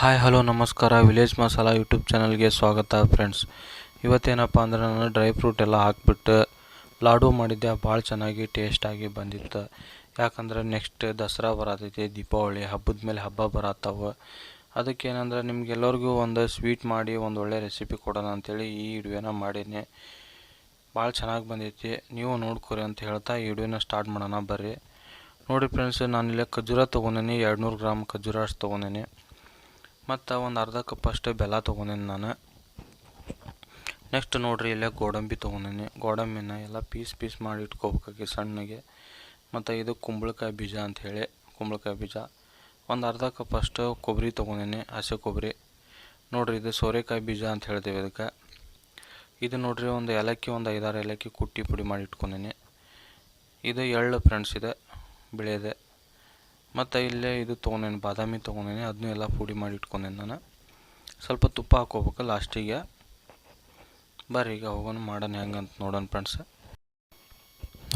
Hi, hello, ನಮಸ್ಕಾರ. Village masala YouTube ಚಾನಲ್ಗೆ ಸ್ವಾಗತ ಫ್ರೆಂಡ್ಸ್. ಇವತ್ತೇನಪ್ಪ ಅಂದ್ರೆ ನಾನು ಡ್ರೈ ಫ್ರೂಟ್ ಎಲ್ಲ ಹಾಕ್ಬಿಟ್ಟು ಲಾಡು ಮಾಡಿದ್ದೆ. ಭಾಳ ಚೆನ್ನಾಗಿ ಟೇಸ್ಟಾಗಿ ಬಂದಿತ್ತು. ಯಾಕಂದ್ರೆ ನೆಕ್ಸ್ಟ್ ದಸರಾ ಬರತೈತಿ, ದೀಪಾವಳಿ. ಹಬ್ಬದ ಮೇಲೆ ಹಬ್ಬ ಬರತ್ತವೆ. ಅದಕ್ಕೆ ಏನಂದ್ರೆ ನಿಮ್ಗೆಲ್ಲರಿಗೂ ಒಂದು ಸ್ವೀಟ್ ಮಾಡಿ, ಒಂದು ಒಳ್ಳೆ ರೆಸಿಪಿ ಕೊಡೋಣ ಅಂಥೇಳಿ ಈ ವಿಡಿಯೋನ ಮಾಡೀನಿ. ಭಾಳ ಚೆನ್ನಾಗಿ ಬಂದೈತಿ. ನೀವು ನೋಡ್ಕೊರಿ ಅಂತ ಹೇಳ್ತಾ ಈ ವಿಡಿಯೋನ ಸ್ಟಾರ್ಟ್ ಮಾಡೋಣ ಬರ್ರಿ. ನೋಡಿ ಫ್ರೆಂಡ್ಸ್ ನಾನಿಲ್ಲೇ ಖಜೂರ ತೊಗೊಂಡೀನಿ. ಎರಡು ನೂರು ಗ್ರಾಮ್ ಖಜೂರ ಅಷ್ಟು ತೊಗೊಂಡೀನಿ. ಮತ್ತು ಒಂದು ಅರ್ಧ ಕಪ್ ಅಷ್ಟು ಬೆಲ್ಲ ತೊಗೊಂಡೀನಿ ನಾನು. ನೆಕ್ಸ್ಟ್ ನೋಡ್ರಿ ಇಲ್ಲೇ ಗೋಡಂಬಿ ತೊಗೊಂಡೀನಿ. ಗೋಡಂಬಿನ ಎಲ್ಲ ಪೀಸ್ ಪೀಸ್ ಮಾಡಿ ಇಟ್ಕೋಬೇಕಾಗಿ ಸಣ್ಣಗೆ. ಮತ್ತು ಇದು ಕುಂಬಳಕಾಯಿ ಬೀಜ ಅಂಥೇಳಿ, ಕುಂಬಳಕಾಯಿ ಬೀಜ. ಒಂದು ಅರ್ಧ ಕಪ್ ಅಷ್ಟು ಕೊಬ್ಬರಿ ತೊಗೊಂಡೇನೆ, ಹಸಿ ಕೊಬ್ಬರಿ. ನೋಡ್ರಿ ಇದು ಸೋರೆಕಾಯಿ ಬೀಜ ಅಂತ ಹೇಳ್ತೀವಿ ಇದಕ್ಕೆ. ಇದು ನೋಡಿರಿ ಒಂದು ಏಲಕ್ಕಿ, ಒಂದು ಐದಾರು ಏಲಕ್ಕಿ ಕುಟ್ಟಿ ಪುಡಿ ಮಾಡಿ ಇಟ್ಕೊಂಡೀನಿ. ಇದು ಎಳ್ಳು ಫ್ರೆಂಡ್ಸ್ ಇದೆ ಬಿಳಿಯದೆ ಮತ್ತು ಇಲ್ಲೇ ಇದು ತೊಗೊಂಡೇನೆ, ಬಾದಾಮಿ ತೊಗೊಂಡೇನೆ ಅದನ್ನೂ ಎಲ್ಲ ಪುಡಿ ಮಾಡಿ ಇಟ್ಕೊಂಡೇನೆ ನಾನು. ಸ್ವಲ್ಪ ತುಪ್ಪ ಹಾಕೋಬೇಕು ಲಾಸ್ಟಿಗೆ. ಬರ್ರಿ, ಈಗ ಹೋಗೋಣ ಮಾಡೋಣ ಹೆಂಗಂತ ನೋಡೋಣ ಫ್ರೆಂಡ್ಸ್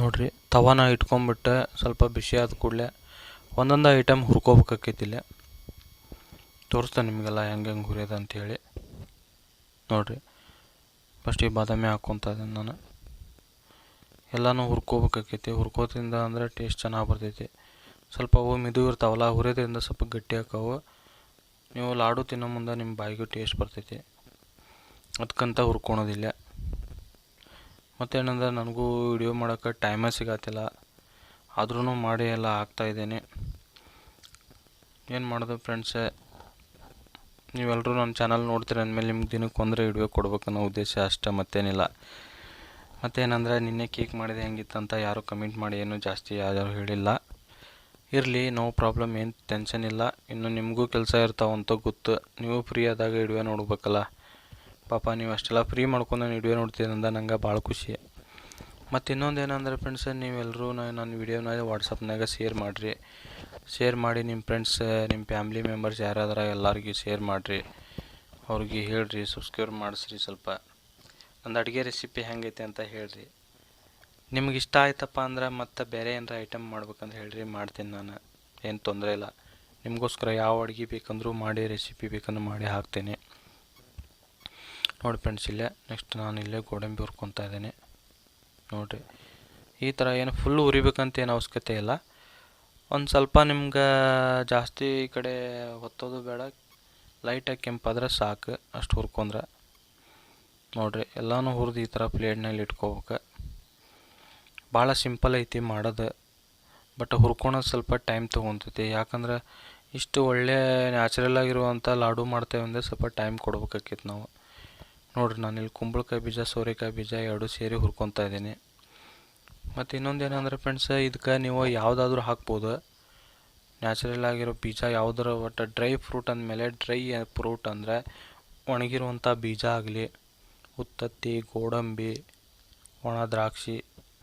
ನೋಡಿರಿ, ತವಾನ ಇಟ್ಕೊಂಬಿಟ್ಟು ಸ್ವಲ್ಪ ಬಿಸಿ ಆದ ಕೂಡಲೇ ಒಂದೊಂದು ಐಟಮ್ ಹುರ್ಕೋಬೇಕಾಕೈತಿಲ್ಲ ತೋರಿಸ್ತೇನೆ ನಿಮಗೆಲ್ಲ ಹೆಂಗೆ ಹೆಂಗೆ ಹುರಿಯೋದು ಅಂಥೇಳಿ ಫಸ್ಟ್ ಫಸ್ಟಿಗೆ ಬಾದಾಮಿ ಹಾಕೊತ ಇದ್ದೀನಿ ನಾನು. ಎಲ್ಲನೂ ಹುರ್ಕೋಬೇಕಾಕೈತಿ. ಹುರ್ಕೋದ್ರಿಂದ ಅಂದರೆ ಟೇಸ್ಟ್ ಚೆನ್ನಾಗಿ ಬರ್ತೈತಿ. ಸ್ವಲ್ಪ ಅವು ಮಿದು ಇರ್ತಾವಲ್ಲ ಹುರಿಯೋದ್ರಿಂದ ಸ್ವಲ್ಪ ಗಟ್ಟಿ ಆಕಾವು ನೀವು ಲಾಡು ತಿನ್ನೋ ಮುಂದೆ ನಿಮ್ಮ ಬಾಯಿಗೆ ಟೇಸ್ಟ್ ಬರ್ತೈತಿ. ಅದಕ್ಕಂತ ಹುರ್ಕೊಳೋದಿಲ್ಲ. ಮತ್ತೇನಂದ್ರೆ ನನಗೂ ವಿಡಿಯೋ ಮಾಡೋಕ್ಕೆ ಟೈಮೇ ಸಿಗತ್ತಿಲ್ಲ ಆದ್ರೂ ಮಾಡಿ ಎಲ್ಲ ಹಾಕ್ತಾಯಿದ್ದೀನಿ ಏನು ಮಾಡೋದು ಫ್ರೆಂಡ್ಸೇ ನೀವೆಲ್ಲರೂ ನನ್ನ ಚಾನಲ್ ನೋಡ್ತೀರ, ಅಂದಮೇಲೆ ನಿಮ್ಗೆ ದಿನಕ್ಕೆ ಒಂದರೆ ವಿಡಿಯೋ ಕೊಡ್ಬೇಕನ್ನೋ ಉದ್ದೇಶ ಅಷ್ಟೇ, ಮತ್ತೇನಿಲ್ಲ. ಮತ್ತೇನಂದ್ರೆ ನಿನ್ನೆ ಕೇಕ್ ಮಾಡಿದೆ ಹೆಂಗಿತ್ತಂತ ಯಾರು ಕಮೆಂಟ್ ಮಾಡಿ, ಏನು ಜಾಸ್ತಿ ಯಾರು ಹೇಳಿಲ್ಲ. ಇರಲಿ, ನೋ ಪ್ರಾಬ್ಲಮ್, ಏನು ಟೆನ್ಷನ್ ಇಲ್ಲ. ಇನ್ನು ನಿಮಗೂ ಕೆಲಸ ಇರ್ತಾವಂತ ಗೊತ್ತು. ನೀವು ಫ್ರೀ ಆದಾಗ ಇಡುವೆ ನೋಡ್ಬೇಕಲ್ಲ. ಪಾಪ, ನೀವು ಅಷ್ಟೆಲ್ಲ ಫ್ರೀ ಮಾಡ್ಕೊಂಡು ನಾನು ಇಡಿವೆ ಅಂದ ನಂಗೆ ಭಾಳ ಖುಷಿ. ಮತ್ತು ಇನ್ನೊಂದು ಏನಂದ್ರೆ ಫ್ರೆಂಡ್ಸ್ ನೀವೆಲ್ಲರೂ ನನ್ನ ವಿಡಿಯೋನ ವಾಟ್ಸಪ್ನಾಗ ಶೇರ್ ಮಾಡಿರಿ. ಶೇರ್ ಮಾಡಿ ನಿಮ್ಮ ಫ್ರೆಂಡ್ಸ್ ನಿಮ್ಮ ಫ್ಯಾಮ್ಲಿ ಮೆಂಬರ್ಸ್ ಯಾರಾದ್ರ ಎಲ್ಲರಿಗೂ ಶೇರ್ ಮಾಡಿರಿ. ಅವ್ರಿಗೆ ಹೇಳಿರಿ ಸಬ್ಸ್ಕ್ರೈಬ್ ಮಾಡಿಸ್ರಿ ಸ್ವಲ್ಪ. ನಂದು ಅಡುಗೆ ರೆಸಿಪಿ ಹೆಂಗೈತೆ ಅಂತ ಹೇಳ್ರಿ. ನಿಮ್ಗೆ ಇಷ್ಟ ಆಯ್ತಪ್ಪ ಅಂದ್ರೆ ಮತ್ತೆ ಬೇರೆ ಏನಾರ ಐಟಮ್ ಮಾಡ್ಬೇಕಂತ ಹೇಳ್ರಿ, ಮಾಡ್ತೀನಿ ನಾನು. ಏನು ತೊಂದರೆ ಇಲ್ಲ. ನಿಮಗೋಸ್ಕರ ಯಾವ ಅಡುಗೆ ಬೇಕಂದ್ರೂ ಮಾಡಿ ರೆಸಿಪಿ ಬೇಕಂದ್ರೆ ಮಾಡಿ ಹಾಕ್ತೇನೆ. ನೋಡಿ ಫ್ರೆಂಡ್ಸ್ ಇಲ್ಲೇ ನೆಕ್ಸ್ಟ್ ನಾನು ಇಲ್ಲೇ ಗೋಡಂಬಿ ಹುರ್ಕೊತಾ ಇದ್ದೇನೆ. ನೋಡಿರಿ, ಈ ಥರ ಏನು ಫುಲ್ ಉರಿಬೇಕಂತ ಏನು ಅವಶ್ಯಕತೆ ಇಲ್ಲ. ಒಂದು ಸ್ವಲ್ಪ ನಿಮ್ಗೆ ಜಾಸ್ತಿ ಕಡೆ ಹೊತ್ತೋದು ಬೇಡ. ಲೈಟಾಗಿ ಕೆಂಪಾದ್ರೆ ಸಾಕು, ಅಷ್ಟು ಹುರ್ಕೊಂಡ್ರೆ. ನೋಡಿರಿ, ಎಲ್ಲನೂ ಹುರಿದು ಈ ಥರ ಪ್ಲೇಟ್ನಲ್ಲಿ ಇಟ್ಕೋಬೇಕು. ಭಾಳ ಸಿಂಪಲ್ ಐತಿ ಮಾಡೋದು ಬಟ್ ಹುರ್ಕೊಳೋದು ಸ್ವಲ್ಪ ಟೈಮ್ ತೊಗೊತೈತಿ. ಯಾಕಂದ್ರೆ ಇಷ್ಟು ಒಳ್ಳೆ ನ್ಯಾಚುರಲ್ ಆಗಿರುವಂಥ ಲಾಡು ಮಾಡ್ತೇವೆ ಅಂದರೆ ಸ್ವಲ್ಪ ಟೈಮ್ ಕೊಡ್ಬೇಕಾಗಿತ್ತು ನಾವು. ನೋಡಿರಿ, ನಾನು ಇಲ್ಲಿ ಕುಂಬಳಕಾಯಿ ಬೀಜ, ಸೋರೆಕಾಯಿ ಬೀಜ ಎರಡು ಸೇರಿ ಹುರ್ಕೊತಾ ಇದ್ದೀನಿ. ಮತ್ತು ಇನ್ನೊಂದು ಏನಂದ್ರೆ ಫ್ರೆಂಡ್ಸ್ ಇದಕ್ಕೆ ನೀವು ಯಾವುದಾದ್ರೂ ಹಾಕ್ಬೋದು. ನ್ಯಾಚುರಲ್ ಆಗಿರೋ ಬೀಜ, ಯಾವುದರ ಒಟ್ಟು ಡ್ರೈ ಫ್ರೂಟ್ ಅಂದಮೇಲೆ ಡ್ರೈ ಫ್ರೂಟ್ ಅಂದರೆ ಒಣಗಿರುವಂಥ ಬೀಜ ಆಗಲಿ, ಉತ್ತತ್ತಿ, ಗೋಡಂಬಿ, ಒಣ ದ್ರಾಕ್ಷಿ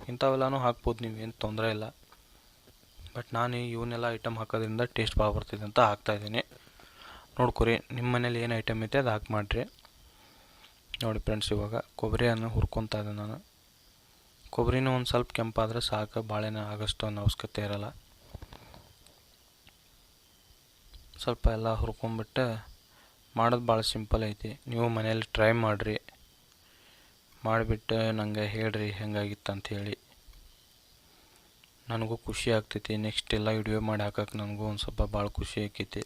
ಇಂಥವೆಲ್ಲನೂ ಹಾಕ್ಬೋದು ನೀವು, ಏನು ತೊಂದರೆ ಇಲ್ಲ. ಬಟ್ ನಾನು ಇವನ್ನೆಲ್ಲ ಐಟಮ್ ಹಾಕೋದ್ರಿಂದ ಟೇಸ್ಟ್ ಭಾಳ ಬರ್ತಿದೆ ಅಂತ ಹಾಕ್ತಾಯಿದ್ದೀನಿ ನೋಡ್ಕೊರಿ ನಿಮ್ಮ ಮನೇಲಿ ಏನು ಐಟಮ್ ಐತೆ ಅದು ಹಾಕಿ ಮಾಡಿರಿ. ನೋಡಿ ಫ್ರೆಂಡ್ಸ್ ಇವಾಗ ಕೊಬ್ಬರಿಯನ್ನು ಹುರ್ಕೊತಾ ಇದ್ದೆ ನಾನು. ಕೊಬ್ಬರಿನೂ ಒಂದು ಸ್ವಲ್ಪ ಕೆಂಪಾದರೆ ಸಾಕು, ಬಾಳೆನ ಆಗೋಷ್ಟು ಅನ್ನೋ ಅವಶ್ಯಕತೆ ಇರೋಲ್ಲ. ಸ್ವಲ್ಪ ಎಲ್ಲ ಹುರ್ಕೊಂಬಿಟ್ಟು. ಮಾಡೋದು ಭಾಳ ಸಿಂಪಲ್ ಐತಿ. ನೀವು ಮನೇಲಿ ಟ್ರೈ ಮಾಡಿರಿ. ಮಾಡಿಬಿಟ್ಟು ನನಗೆ ಹೇಳ್ರಿ ಹೆಂಗಾಗಿತ್ತು ಅಂಥೇಳಿ ನನಗೂ ಖುಷಿ ಆಗ್ತೈತಿ ನೆಕ್ಸ್ಟ್ ಎಲ್ಲ ವಿಡಿಯೋ ಮಾಡಿ ಹಾಕಕ್ಕೆ ನನಗೂ ಒಂದು ಸ್ವಲ್ಪ ಭಾಳ ಖುಷಿ ಆಕೈತಿ.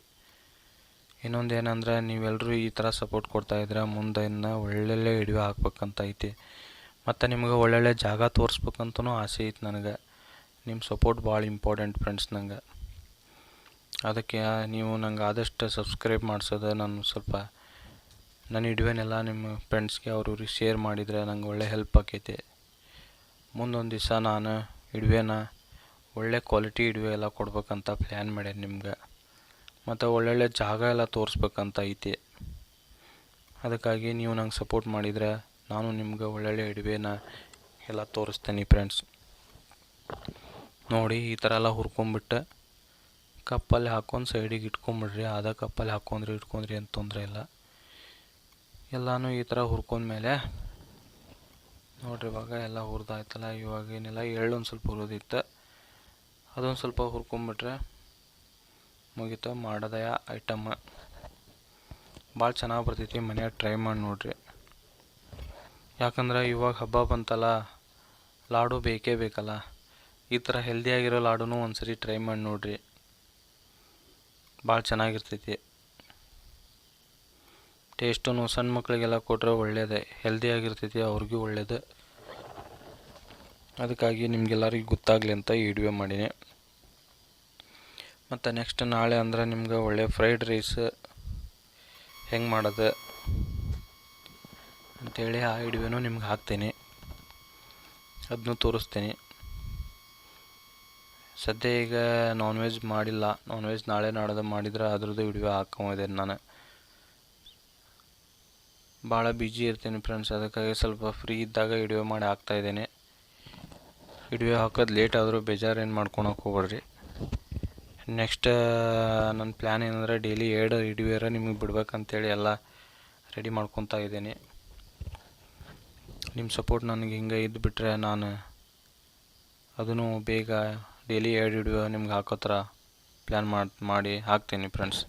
ಇನ್ನೊಂದು ಏನಂದ್ರೆ ನೀವೆಲ್ಲರೂ ಈ ಥರ ಸಪೋರ್ಟ್ ಕೊಡ್ತಾಯಿದ್ರೆ ಮುಂದೆ ಇನ್ನು ಒಳ್ಳೊಳ್ಳೆ ವಿಡಿಯೋ ಹಾಕ್ಬೇಕಂತ ಐತಿ. ಮತ್ತು ನಿಮ್ಗೆ ಒಳ್ಳೊಳ್ಳೆ ಜಾಗ ತೋರಿಸ್ಬೇಕಂತನೂ ಆಸೆ ಐತಿ ನನಗೆ. ನಿಮ್ಮ ಸಪೋರ್ಟ್ ಭಾಳ ಇಂಪಾರ್ಟೆಂಟ್ ಫ್ರೆಂಡ್ಸ್ ನಂಗೆ. ಅದಕ್ಕೆ ನೀವು ನಂಗೆ ಆದಷ್ಟು ಸಬ್ಸ್ಕ್ರೈಬ್ ಮಾಡಿಸೋದು ನಾನು ಸ್ವಲ್ಪ ನನ್ನ ವಿಡಿಯೋನೆಲ್ಲ ನಿಮ್ಮ ಫ್ರೆಂಡ್ಸ್ಗೆ ಅವ್ರವ್ರಿಗೆ ಶೇರ್ ಮಾಡಿದರೆ ನಂಗೆ ಒಳ್ಳೆ ಹೆಲ್ಪ್ ಆಕೈತೆ. ಮುಂದೊಂದು ದಿವಸ ನಾನು ವಿಡಿಯೋನ ಒಳ್ಳೆ ಕ್ವಾಲಿಟಿ ವಿಡಿಯೋ ಎಲ್ಲ ಕೊಡ್ಬೇಕಂತ ಪ್ಲ್ಯಾನ್ ಮಾಡ್ಯಾನ ನಿಮ್ಗೆ. ಮತ್ತು ಒಳ್ಳೊಳ್ಳೆ ಜಾಗ ಎಲ್ಲ ತೋರಿಸ್ಬೇಕಂತ ಐತಿ. ಅದಕ್ಕಾಗಿ ನೀವು ನಂಗೆ ಸಪೋರ್ಟ್ ಮಾಡಿದರೆ ನಾನು ನಿಮ್ಗೆ ಒಳ್ಳೊಳ್ಳೆ ವಿಡಿಯೋನ ಎಲ್ಲ ತೋರಿಸ್ತೇನೆ ಫ್ರೆಂಡ್ಸ್ ನೋಡಿ, ಈ ಥರ ಎಲ್ಲ ಹುರ್ಕೊಂಬಿಟ್ಟು ಕಪ್ಪಲ್ಲಿ ಹಾಕೊಂಡು ಸೈಡಿಗೆ ಇಟ್ಕೊಂಬಿಡ್ರಿ ಅದ ಕಪ್ಪಲ್ಲಿ ಹಾಕ್ಕೊಂಡ್ರಿ ಇಟ್ಕೊಂಡ್ರಿ ಅಂತ ತೊಂದರೆ ಇಲ್ಲ. ಎಲ್ಲನೂ ಈ ಥರ ಹುರ್ಕೊಂಡ್ಮೇಲೆ ನೋಡ್ರಿ ಇವಾಗ ಎಲ್ಲ ಹುರಿದಾಯ್ತಲ್ಲ, ಇವಾಗ ಏನಿಲ್ಲ ಎಳ್ಳೊಂದು ಒಂದು ಸ್ವಲ್ಪ ಹುರಿದಿತ್ತು. ಅದೊಂದು ಸ್ವಲ್ಪ ಹುರ್ಕೊಂಬಿಟ್ರೆ ಮುಗೀತು ಮಾಡೋದಯ ಐಟಮ್ ಭಾಳ ಚೆನ್ನಾಗಿ ಬರ್ತೈತಿ, ಮನೆಯಾಗ ಟ್ರೈ ಮಾಡಿ ನೋಡ್ರಿ. ಯಾಕಂದ್ರೆ ಇವಾಗ ಹಬ್ಬ ಬಂತಲ್ಲ, ಲಾಡು ಬೇಕೇ ಬೇಕಲ್ಲ. ಈ ಥರ ಹೆಲ್ದಿಯಾಗಿರೋ ಲಾಡುನೂ ಒಂದ್ಸರಿ ಟ್ರೈ ಮಾಡಿ ನೋಡ್ರಿ. ಭಾಳ ಚೆನ್ನಾಗಿರ್ತೈತಿ. ಟೇಸ್ಟೂ ಸಣ್ಣ ಮಕ್ಕಳಿಗೆಲ್ಲ ಕೊಟ್ಟರೆ ಒಳ್ಳೆಯದೇ ಹೆಲ್ದಿಯಾಗಿರ್ತೈತಿ ಅವ್ರಿಗೂ ಒಳ್ಳೆಯದು ಅದಕ್ಕಾಗಿ ನಿಮ್ಗೆಲ್ಲರಿಗೂ ಗೊತ್ತಾಗಲಿ ಅಂತ ಈ ವಿಡಿಯೋ ಮಾಡೀನಿ. ಮತ್ತು ನೆಕ್ಸ್ಟ್ ನಾಳೆ ಅಂದ್ರೆ ನಿಮ್ಗೆ ಒಳ್ಳೆ ಫ್ರೈಡ್ ರೈಸ್ ಹೆಂಗೆ ಮಾಡೋದು ಅಂಥೇಳಿ ಆ ವಿಡಿಯೋನೂ ನಿಮ್ಗೆ ಹಾಕ್ತೀನಿ. ಅದನ್ನು ತೋರಿಸ್ತೀನಿ. ಸದ್ಯ ಈಗ ನಾನ್ ವೆಜ್ ಮಾಡಿಲ್ಲ. ನಾನ್ ವೆಜ್ ನಾಳೆ ನಾಡೋದು ಮಾಡಿದ್ರೆ ಅದ್ರದ್ದು ವಿಡಿಯೋ ಹಾಕೊಂಡಿದ್ದೇನೆ ನಾನು. ಭಾಳ ಬ್ಯುಸಿ ಇರ್ತೀನಿ ಫ್ರೆಂಡ್ಸ್ ಅದಕ್ಕಾಗಿ ಸ್ವಲ್ಪ ಫ್ರೀ ಇದ್ದಾಗ ವಿಡಿಯೋ ಮಾಡಿ ಹಾಕ್ತಾಯಿದ್ದೇನೆ ವಿಡಿಯೋ ಹಾಕೋದು ಲೇಟ್ ಆದರೂ ಬೇಜಾರು ಏನು ಮಾಡ್ಕೊಳಕ್ಕೆ ಹೋಗ್ಬೇಡ್ರಿ. ನೆಕ್ಸ್ಟ್ ನನ್ನ ಪ್ಲ್ಯಾನ್ ಏನಂದರೆ ಡೈಲಿ ಎರಡು ವಿಡಿಯೋರ ನಿಮಗೆ ಬಿಡ್ಬೇಕಂತೇಳಿ ಎಲ್ಲ ರೆಡಿ ಮಾಡ್ಕೊತಾ ಇದ್ದೀನಿ. ನಿಮ್ಮ ಸಪೋರ್ಟ್ ನನಗೆ ಹಿಂಗೆ ಇದ್ದು ಬಿಟ್ಟರೆ ನಾನು ಅದನ್ನು ಬೇಗ ಡೈಲಿ ಎರಡು ವಿಡಿಯೋ ನಿಮ್ಗೆ ಹಾಕೋ ಥರ ಪ್ಲ್ಯಾನ್ ಮಾಡಿ ಮಾಡಿ ಹಾಕ್ತೀನಿ ಫ್ರೆಂಡ್ಸ್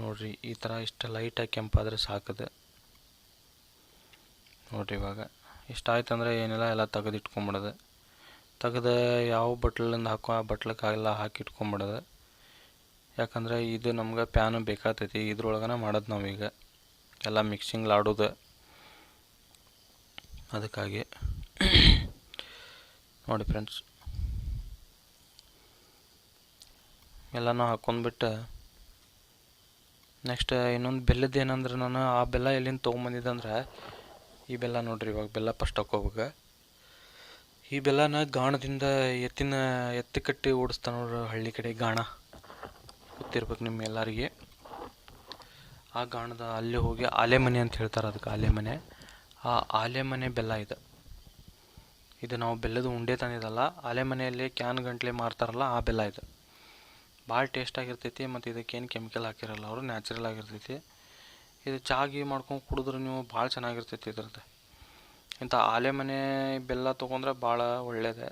ನೋಡಿರಿ, ಈ ಥರ ಇಷ್ಟು ಲೈಟಾಗಿ ಕೆಂಪಾದರೆ ಸಾಕದು. ನೋಡಿರಿ ಇವಾಗ ಇಷ್ಟ ಆಯ್ತು ಅಂದರೆ ಏನಿಲ್ಲ ಎಲ್ಲ ತೆಗೆದು ಇಟ್ಕೊಂಬಿಡೋದು. ತೆಗೆದು ಯಾವ ಬಟ್ಲಿಂದ ಹಾಕೋ ಆ ಬಟ್ಲಕ್ಕಾಗೆಲ್ಲ ಹಾಕಿ ಇಟ್ಕೊಂಬಿಡೋದು. ಯಾಕಂದರೆ ಇದು ನಮ್ಗೆ ಪ್ಯಾನು ಬೇಕಾಗ್ತೈತಿ, ಇದ್ರೊಳಗನ ಮಾಡೋದು ನಾವೀಗ. ಎಲ್ಲ ಮಿಕ್ಸಿಂಗ್ ಲಾಡೋದು ಅದಕ್ಕಾಗಿ. ನೋಡಿ ಫ್ರೆಂಡ್ಸ್ ಎಲ್ಲನೂ ಹಾಕ್ಕೊಂಡ್ಬಿಟ್ಟು ನೆಕ್ಸ್ಟ್ ಇನ್ನೊಂದು ಬೆಲ್ಲದ್ದು ಏನಂದ್ರೆ ನಾನು ಆ ಬೆಲ್ಲ ಎಲ್ಲಿಂದ ತೊಗೊಂಬಂದಿದ್ದೆ ಅಂದ್ರೆ, ಈ ಬೆಲ್ಲ ನೋಡ್ರಿ ಇವಾಗ ಬೆಲ್ಲ ಫಸ್ಟ್ ಹಾಕೋಬೇಕು ಈ ಬೆಲ್ಲನ ಗಾಣದಿಂದ ಎತ್ತಿನ, ಎತ್ತಿ ಕಟ್ಟಿ ಓಡಿಸ್ತಾನೆ ನೋಡ್ರಿ ಹಳ್ಳಿ ಕಡೆ ಗಾಣ. ಗೊತ್ತಿರ್ಬೇಕು ನಿಮ್ಮ ಎಲ್ಲರಿಗೆ. ಆ ಗಾಣದ ಅಲ್ಲಿ ಹೋಗಿ ಆಲೆ ಮನೆ ಅಂತ ಹೇಳ್ತಾರೆ ಅದಕ್ಕೆ ಆಲೆ ಮನೆ. ಆ ಆಲೆ ಮನೆ ಬೆಲ್ಲ ಇದು. ಇದು ನಾವು ಬೆಲ್ಲದ ಉಂಡೆ ತಂದಿದ್ದಲ್ಲ, ಆಲೆ ಮನೆಯಲ್ಲಿ ಕ್ಯಾನ್ ಗಂಟ್ಲೆ ಮಾರ್ತಾರಲ್ಲ ಆ ಬೆಲ್ಲ ಇದು. ಭಾಳ ಟೇಸ್ಟ್ ಆಗಿರ್ತೈತಿ ಮತ್ತು ಇದಕ್ಕೇನು ಕೆಮಿಕಲ್ ಹಾಕಿರಲ್ಲ ಅವರು ನ್ಯಾಚುರಲ್ ಆಗಿರ್ತೈತಿ. ಇದು ಚಾಗಿ ಮಾಡ್ಕೊಂಡು ಕುಡಿದ್ರೆ ನೀವು ಭಾಳ ಚೆನ್ನಾಗಿರ್ತೈತಿ ಇದ್ರದ್ದು ಇಂಥ ಆಲೆ ಮನೆ ಬೆಲ್ಲ ತೊಗೊಂಡ್ರೆ ಭಾಳ ಒಳ್ಳೆಯದೇ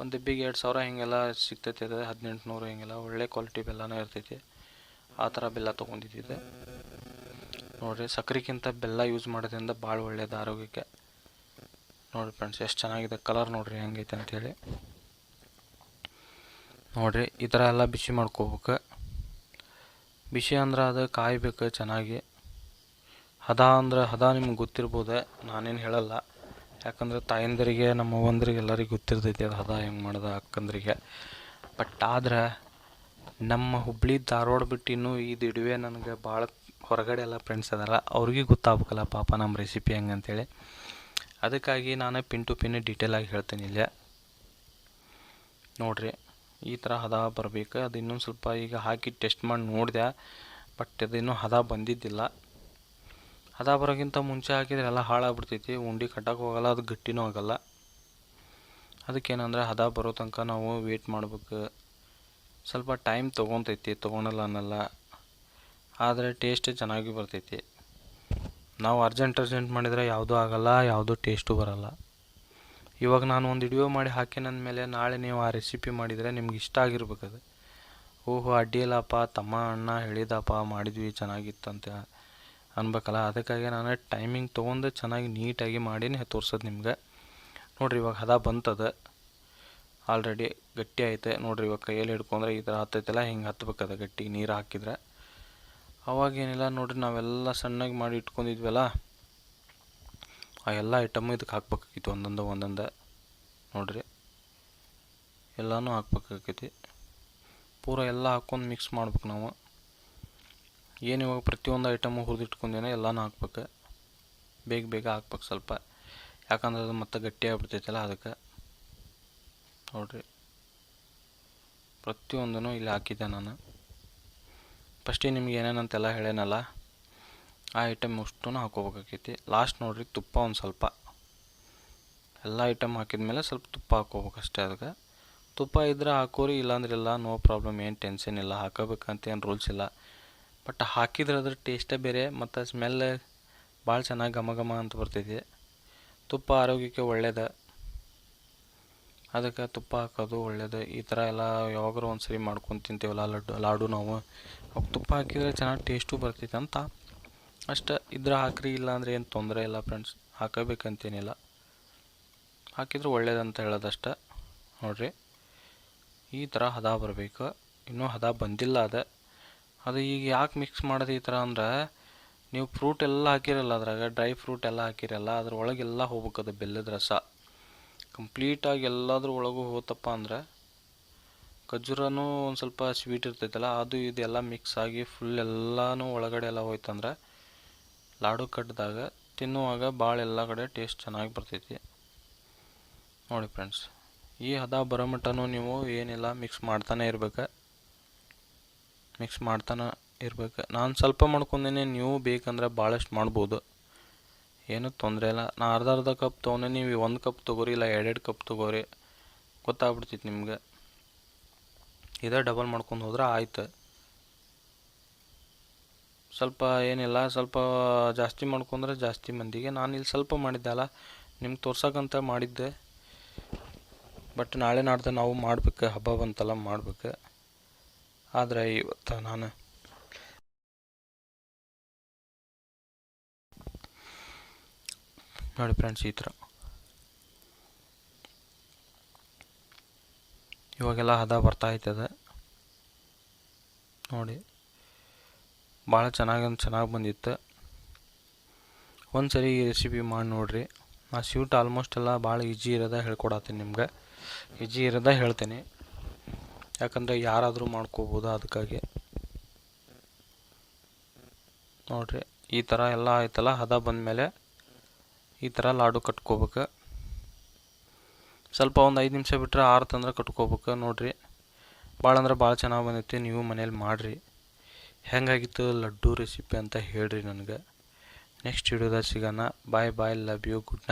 ಒಂದು ದಿಬ್ಬಿಗೆ ಎರಡು ಸಾವಿರ ಹೀಗೆಲ್ಲ ಸಿಗ್ತೈತಿ ಅದು ಹದಿನೆಂಟು ನೂರು ಹಿಂಗೆಲ್ಲ ಒಳ್ಳೆ ಕ್ವಾಲಿಟಿ ಬೆಲ್ಲನೂ ಇರ್ತೈತಿ. ಆ ಥರ ಬೆಲ್ಲ ತೊಗೊಂಡಿದ್ದಿದೆ. ನೋಡಿರಿ ಸಕ್ಕರೆಗಿಂತ ಬೆಲ್ಲ ಯೂಸ್ ಮಾಡೋದ್ರಿಂದ ಭಾಳ ಒಳ್ಳೆಯದು ಆರೋಗ್ಯಕ್ಕೆ. ನೋಡಿರಿ ಫ್ರೆಂಡ್ಸ್ ಎಷ್ಟು ಚೆನ್ನಾಗಿದೆ ಕಲರ್ ನೋಡಿರಿ ಹೆಂಗೈತೆ ಅಂಥೇಳಿ ನೋಡಿರಿ, ಈ ಥರ ಎಲ್ಲ ಬಿಸಿ ಮಾಡ್ಕೋಬೇಕು. ಬಿಸಿ ಅಂದ್ರೆ ಅದು ಕಾಯಬೇಕು ಚೆನ್ನಾಗಿ. ಹದ ಅಂದ್ರೆ ಹದ ನಿಮ್ಗೆ ಗೊತ್ತಿರ್ಬೋದೆ, ನಾನೇನು ಹೇಳಲ್ಲ. ಯಾಕಂದ್ರೆ ತಾಯಂದಿರಿಗೆ, ನಮ್ಮ ಅವ್ವಂದ್ರಿಗೆ ಎಲ್ಲರಿಗೆ ಗೊತ್ತಿರ್ತೈತಿ ಅದು ಹದ ಹೆಂಗೆ ಮಾಡ್ದೆ ಅಕ್ಕಂದ್ರಿಗೆ. ಬಟ್ ಆದ್ರೆ ನಮ್ಮ ಹುಬ್ಳಿ ಧಾರವಾಡ ಬಿಟ್ಟು ಇನ್ನೂ ಈ ದಿಡುವೆ ನನಗೆ ಭಾಳ ಹೊರಗಡೆ ಎಲ್ಲ ಫ್ರೆಂಡ್ಸ್ ಅದಾರ, ಅವ್ರಿಗೆ ಗೊತ್ತಾಗ್ಬೇಕಲ್ಲ ಪಾಪ ನಮ್ಮ ರೆಸಿಪಿ ಹೆಂಗೆ ಅಂತೇಳಿ. ಅದಕ್ಕಾಗಿ ನಾನು ಪಿನ್ ಟು ಪಿನ್ ಡೀಟೇಲಾಗಿ ಹೇಳ್ತೀನಿ ಇಲ್ಲೇ. ನೋಡಿರಿ ಈ ಥರ ಹದ ಬರಬೇಕು. ಅದು ಇನ್ನೊಂದು ಸ್ವಲ್ಪ ಈಗ ಹಾಕಿ ಟೆಸ್ಟ್ ಮಾಡಿ ನೋಡಿದೆ. ಬಟ್ ಅದು ಇನ್ನೂ ಹದ ಬಂದಿದ್ದಿಲ್ಲ. ಹದ ಬರೋಕ್ಕಿಂತ ಮುಂಚೆ ಹಾಕಿದ್ರೆ ಎಲ್ಲ ಹಾಳಾಗ್ಬಿಡ್ತೈತಿ. ಉಂಡೆ ಕಟ್ಟಕ್ಕೆ ಹೋಗಲ್ಲ, ಅದು ಗಟ್ಟಿನೂ ಆಗಲ್ಲ. ಅದಕ್ಕೇನಂದ್ರೆ ಹದ ಬರೋ ತನಕ ನಾವು ವೇಟ್ ಮಾಡ್ಬೇಕು. ಸ್ವಲ್ಪ ಟೈಮ್ ತೊಗೊತೈತಿ, ತೊಗೊಳಲ್ಲ ಅನ್ನಲ್ಲ. ಆದರೆ ಟೇಸ್ಟ್ ಚೆನ್ನಾಗಿ ಬರ್ತೈತಿ. ನಾವು ಅರ್ಜೆಂಟ್ ಅರ್ಜೆಂಟ್ ಮಾಡಿದರೆ ಯಾವುದೂ ಆಗಲ್ಲ, ಯಾವುದೂ ಟೇಸ್ಟು ಬರಲ್ಲ. ಇವಾಗ ನಾನು ಒಂದು ವಿಡಿಯೋ ಮಾಡಿ ಹಾಕಿನ ಮೇಲೆ ನಾಳೆ ನೀವು ಆ ರೆಸಿಪಿ ಮಾಡಿದರೆ ನಿಮ್ಗೆ ಇಷ್ಟ ಆಗಿರ್ಬೇಕದು. ಓಹೋ, ಅಡ್ಡಿಯಿಲ್ಲಪ್ಪ, ತಮ್ಮ ಅಣ್ಣ ಹೇಳಿದಪ್ಪ, ಮಾಡಿದ್ವಿ ಚೆನ್ನಾಗಿತ್ತಂತ ಅನ್ಬೇಕಲ್ಲ. ಅದಕ್ಕಾಗಿ ನಾನು ಟೈಮಿಂಗ್ ತೊಗೊಂಡು ಚೆನ್ನಾಗಿ ನೀಟಾಗಿ ಮಾಡಿನೇ, ತೋರ್ಸೋದು ನಿಮ್ಗೆ. ನೋಡ್ರಿ, ಇವಾಗ ಹದ ಬಂತದ. ಆಲ್ರೆಡಿ ಗಟ್ಟಿ ಐತೆ ನೋಡಿರಿ, ಇವಾಗ ಕೈಯಲ್ಲಿ ಹಿಡ್ಕೊಂಡ್ರೆ ಈ ಥರ ಹತ್ತೈತಲ್ಲ, ಹಿಂಗೆ ಹತ್ಬೇಕದ ಗಟ್ಟಿ ನೀರು ಹಾಕಿದ್ರೆ. ಅವಾಗೇನಿಲ್ಲ, ನೋಡಿರಿ, ನಾವೆಲ್ಲ ಸಣ್ಣಗೆ ಮಾಡಿ ಇಟ್ಕೊಂಡಿದ್ವಲ್ಲ. ಆ ಎಲ್ಲ ಐಟಮು ಇದಕ್ಕೆ ಹಾಕ್ಬೇಕಾಗಿತ್ತು ಒಂದೊಂದು ಒಂದೊಂದು. ನೋಡಿರಿ. ಎಲ್ಲನೂ ಹಾಕ್ಬೇಕಾಗೈತಿ. ಪೂರ ಎಲ್ಲ ಹಾಕ್ಕೊಂಡು ಮಿಕ್ಸ್ ಮಾಡ್ಬೇಕು ನಾವು. ಏನು ಇವಾಗ ಪ್ರತಿಯೊಂದು ಐಟಮು ಹುರಿದಿಟ್ಕೊಂಡೇನೋ ಎಲ್ಲನೂ ಹಾಕ್ಬೇಕು. ಬೇಗ ಬೇಗ ಹಾಕ್ಬೇಕು ಸ್ವಲ್ಪ. ಯಾಕಂದ್ರೆ ಅದು ಮತ್ತೆ ಗಟ್ಟಿ ಬಿಡ್ತೈತಲ್ಲ ಅದಕ್ಕೆ. ನೋಡಿರಿ. ಪ್ರತಿಯೊಂದನ್ನು ಇಲ್ಲಿ ಹಾಕಿದ್ದೆ ನಾನು. ಫಸ್ಟಿಗೆ ನಿಮ್ಗೆ ಏನೇನಂತೆಲ್ಲ ಹೇಳೇನಲ್ಲ? ಆ ಐಟಮ್ ಅಷ್ಟೂ ಹಾಕೋಬೇಕಾಕೈತಿ ಲಾಸ್ಟ್ ನೋಡ್ರಿ, ತುಪ್ಪ ಒಂದು ಸ್ವಲ್ಪ. ಎಲ್ಲ ಐಟಮ್ ಹಾಕಿದ್ಮೇಲೆ ಸ್ವಲ್ಪ ತುಪ್ಪ ಹಾಕೋಬೇಕು ಅಷ್ಟೇ ಅದಕ್ಕೆ ತುಪ್ಪ ಇದ್ರೆ ಹಾಕೋರಿ ಇಲ್ಲಾಂದ್ರೆ ಇಲ್ಲ ನೋ ಪ್ರಾಬ್ಲಮ್ ಏನು ಟೆನ್ಷನ್ ಇಲ್ಲ. ಹಾಕೋಬೇಕಂತ ಏನು ರೂಲ್ಸ್ ಇಲ್ಲ. ಬಟ್ ಹಾಕಿದ್ರೆ ಅದ್ರ ಟೇಸ್ಟೇ ಬೇರೆ, ಮತ್ತು ಸ್ಮೆಲ್ ಭಾಳ ಚೆನ್ನಾಗಿ ಘಮ ಘಮ ಅಂತ ಬರ್ತೈತಿ. ತುಪ್ಪ ಆರೋಗ್ಯಕ್ಕೆ ಒಳ್ಳೇದು. ಅದಕ್ಕೆ ತುಪ್ಪ ಹಾಕೋದು ಒಳ್ಳೆಯದು ಈ ಥರ ಎಲ್ಲ ಯಾವಾಗಾರು ಒಂದು ಸರಿ ಮಾಡ್ಕೊಂಡು ತಿಂತೀವಲ್ಲ ಲಡ್ಡು, ಲಾಡು ನಾವು. ಅವಾಗ ತುಪ್ಪ ಹಾಕಿದರೆ ಚೆನ್ನಾಗಿ ಟೇಸ್ಟು ಬರ್ತೈತೆ ಅಂತ ಅಷ್ಟೇ, ಇದ್ರೆ ಹಾಕ್ರಿ ಇಲ್ಲ ಅಂದ್ರೆ ಏನು ತೊಂದರೆ ಇಲ್ಲ ಫ್ರೆಂಡ್ಸ್ ಹಾಕಬೇಕಂತೇನಿಲ್ಲ. ಹಾಕಿದ್ರೆ ಒಳ್ಳೇದಂತ ಹೇಳೋದಷ್ಟೆ. ನೋಡಿರಿ, ಈ ಥರ ಹದ ಬರಬೇಕು. ಇನ್ನೂ ಹದ ಬಂದಿಲ್ಲ ಅದ. ಅದು ಈಗ ಯಾಕೆ ಮಿಕ್ಸ್ ಮಾಡೋದು ಈ ಥರ ಅಂದ್ರೆ, ನೀವು ಫ್ರೂಟ್ ಎಲ್ಲ ಹಾಕಿರಲ್ಲ ಅದ್ರಾಗ ಡ್ರೈ ಫ್ರೂಟ್ ಎಲ್ಲ ಹಾಕಿರಲ್ಲ, ಅದ್ರ ಒಳಗೆಲ್ಲ ಹೋಗ್ಬೇಕು ಅದು ಬೆಲ್ಲದ ರಸ. ಕಂಪ್ಲೀಟಾಗಿ ಎಲ್ಲದ್ರ ಒಳಗೂ ಹೋತಪ್ಪ ಅಂದ್ರೆ, ಖಜೂರನೂ ಒಂದು ಸ್ವಲ್ಪ ಸ್ವೀಟ್ ಇರ್ತೈತಲ್ಲ, ಅದು ಇದೆಲ್ಲ ಮಿಕ್ಸ್ ಆಗಿ ಫುಲ್ ಎಲ್ಲನೂ ಒಳಗಡೆ ಎಲ್ಲ ಹೋಯ್ತಂದ್ರೆ ಲಾಡು ಕಟ್ಟಿದಾಗ ತಿನ್ನುವಾಗ ಭಾಳ ಎಲ್ಲ ಕಡೆ ಟೇಸ್ಟ್ ಚೆನ್ನಾಗಿ ಬರ್ತೈತಿ. ನೋಡಿ ಫ್ರೆಂಡ್ಸ್ ಈ ಹದ ಬರೋ ಮಟ್ಟನೂ ನೀವು ಏನಿಲ್ಲ ಮಿಕ್ಸ್ ಮಾಡ್ತಾನೆ ಇರ್ಬೇಕು. ಮಿಕ್ಸ್ ಮಾಡ್ತಾನೆ ಇರ್ಬೇಕು. ನಾನು ಸ್ವಲ್ಪ ಮಾಡ್ಕೊಂಡೇನೆ, ನೀವು ಬೇಕಂದ್ರೆ ಭಾಳಷ್ಟು ಮಾಡ್ಬೋದು. ಏನೂ ತೊಂದರೆ ಇಲ್ಲ. ನಾ ಅರ್ಧ ಅರ್ಧ ಕಪ್ ತೊಗೊಂಡೆ ನೀವು ಒಂದು ಕಪ್ ತೊಗೋರಿ, ಇಲ್ಲ ಎರಡೆರಡು ಕಪ್ ತೊಗೋರಿ, ಗೊತ್ತಾಗ್ಬಿಡ್ತೈತಿ ನಿಮ್ಗೆ. ಇದೇ ಡಬಲ್ ಮಾಡ್ಕೊಂಡು ಹೋದ್ರೆ ಆಯ್ತು. ಸ್ವಲ್ಪ ಏನಿಲ್ಲ, ಸ್ವಲ್ಪ ಜಾಸ್ತಿ ಮಾಡ್ಕೊಂಡ್ರೆ ಜಾಸ್ತಿ ಮಂದಿಗೆ. ನಾನು ಇಲ್ಲಿ ಸ್ವಲ್ಪ ಮಾಡಿದ್ದೆ ಅಲ್ಲ ನಿಮ್ಗೆ ತೋರ್ಸೋಕ್ಕಂತ ಮಾಡಿದ್ದೆ. ಬಟ್ ನಾಳೆ ನಾಡ್ದು ನಾವು ಮಾಡ್ಬೇಕು, ಹಬ್ಬ ಬಂತಲ್ಲ, ಮಾಡ್ಬೇಕು. ಆದರೆ ಇವತ್ತು ನಾನು ನೋಡಿ ಫ್ರೆಂಡ್ಸ್ ಈ ಥರ. ಇವಾಗೆಲ್ಲ ಹದ ಬರ್ತಾ ಐತದೆ ನೋಡಿ. ಭಾಳ ಚೆನ್ನಾಗಿ ಚೆನ್ನಾಗಿ ಬಂದಿತ್ತು. ಒಂದು ಸರಿ ಈ ರೆಸಿಪಿ ಮಾಡಿ ನೋಡಿರಿ. ಆ ಸ್ವೀಟ್ ಆಲ್ಮೋಸ್ಟ್ ಎಲ್ಲ ಭಾಳ ಈಜಿ ಇರೋದ ಹೇಳ್ಕೊಡತ್ತೀನಿ ನಿಮ್ಗೆ. ಈಜಿ ಇರೋದ ಹೇಳ್ತೀನಿ. ಯಾಕಂದರೆ ಯಾರಾದರೂ ಮಾಡ್ಕೋಬೋದು ಅದಕ್ಕಾಗಿ. ನೋಡಿರಿ, ಈ ಥರ ಎಲ್ಲ ಆಯ್ತಲ್ಲ, ಹದ ಬಂದಮೇಲೆ ಈ ಥರ ಲಾಡು ಕಟ್ಕೋಬೇಕು. ಸ್ವಲ್ಪ ಒಂದು ಐದು ನಿಮಿಷ ಬಿಟ್ಟರೆ ಆರು ತಂದ್ರೆ ಕಟ್ಕೋಬೇಕು, ನೋಡಿರಿ. ಭಾಳ ಅಂದ್ರೆ ಭಾಳ ಚೆನ್ನಾಗಿ ಬಂದೈತಿ ನೀವು ಮನೇಲಿ ಮಾಡಿರಿ. ಹೆಂಗಾಗಿತ್ತು ಲಡ್ಡು ರೆಸಿಪಿ ಅಂತ ಹೇಳ್ರಿ ನನಗೆ. ನೆಕ್ಸ್ಟ್ ವಿಡಿಯೋದಾಗ ಸಿಗೋಣ. Bye bye love you good